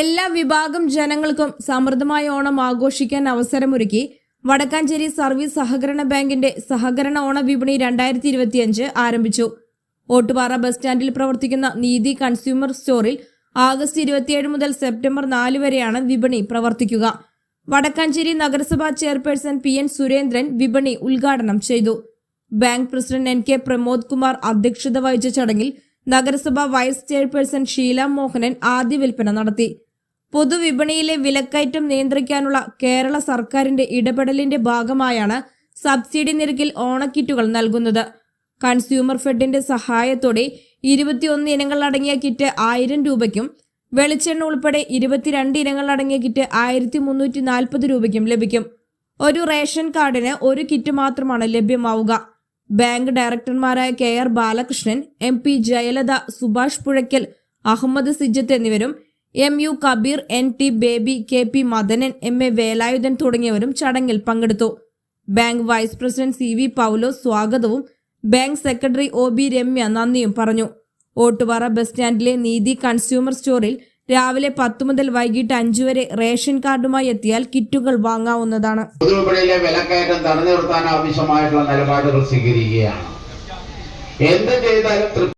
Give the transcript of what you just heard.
എല്ലാ വിഭാഗം ജനങ്ങൾക്കും സമൃദ്ധമായ ഓണം ആഘോഷിക്കാൻ അവസരമൊരുക്കി വടക്കാഞ്ചേരി സർവീസ് സഹകരണ ബാങ്കിന്റെ സഹകരണ ഓണ വിപണി രണ്ടായിരത്തി ഇരുപത്തിയഞ്ച് ആരംഭിച്ചു. ഓട്ടുപാറ ബസ് സ്റ്റാൻഡിൽ പ്രവർത്തിക്കുന്ന നീതി കൺസ്യൂമർ സ്റ്റോറിൽ ആഗസ്റ്റ് ഇരുപത്തിയേഴ് മുതൽ സെപ്റ്റംബർ നാല് വരെയാണ് വിപണി പ്രവർത്തിക്കുക. വടക്കാഞ്ചേരി നഗരസഭാ ചെയർപേഴ്സൺ പി എൻ സുരേന്ദ്രൻ വിപണി ഉദ്ഘാടനം ചെയ്തു. Bank president N K Pramod Kumar അധ്യക്ഷത വഹിച്ച ചടങ്ങിൽ നഗരസഭ വൈസ് ചെയർപേഴ്സൺ ഷീല മോഹനൻ ആദ്യ വിൽപ്പന നടത്തി. പൊതുവിപണിയിലെ വിലക്കയറ്റം നിയന്ത്രിക്കാനുള്ള കേരള സർക്കാരിന്റെ ഇടപെടലിന്റെ ഭാഗമായാണ് സബ്സിഡി നിരക്കിൽ ഓണക്കിറ്റുകൾ നൽകുന്നത്. കൺസ്യൂമർ ഫെഡിന്റെ സഹായത്തോടെ ഇരുപത്തിയൊന്ന് ഇനങ്ങൾ അടങ്ങിയ കിറ്റ് ആയിരം രൂപയ്ക്കും വെളിച്ചെണ്ണ ഉൾപ്പെടെ ഇരുപത്തിരണ്ട് ഇനങ്ങൾ അടങ്ങിയ കിറ്റ് ആയിരത്തി മുന്നൂറ്റി നാൽപ്പത് രൂപയ്ക്കും ലഭിക്കും. ഒരു റേഷൻ കാർഡിന് ഒരു കിറ്റ് മാത്രമാണ് ലഭ്യമാവുക. Bank ഡയറക്ടർമാരായ K R Balakrishnan M P Jayalatha Subhash Puzhakkal Ahammed Sijath എന്നിവരും M U Kabeer N T Baby K P Madanan M A Velayudhan തുടങ്ങിയവരും ചടങ്ങിൽ പങ്കെടുത്തു. Bank vice president C V Paulo സ്വാഗതവും bank secretary O B Ramya നന്ദിയും പറഞ്ഞു. Ottupara bus സ്റ്റാൻഡിലെ നീതി consumer സ്റ്റോറിൽ രാവിലെ പത്ത് മുതൽ വൈകിട്ട് അഞ്ചു വരെ റേഷൻ കാർഡുമായി എത്തിയാൽ കിറ്റുകൾ വാങ്ങാവുന്നതാണ്. പൊതുവിപണിയിലെ വിലക്കയറ്റം തടഞ്ഞു നിർത്താൻ ആവശ്യമായിട്ടുള്ള നിലപാടുകൾ സ്വീകരിക്കുകയാണ്. എന്ത് ചെയ്താലും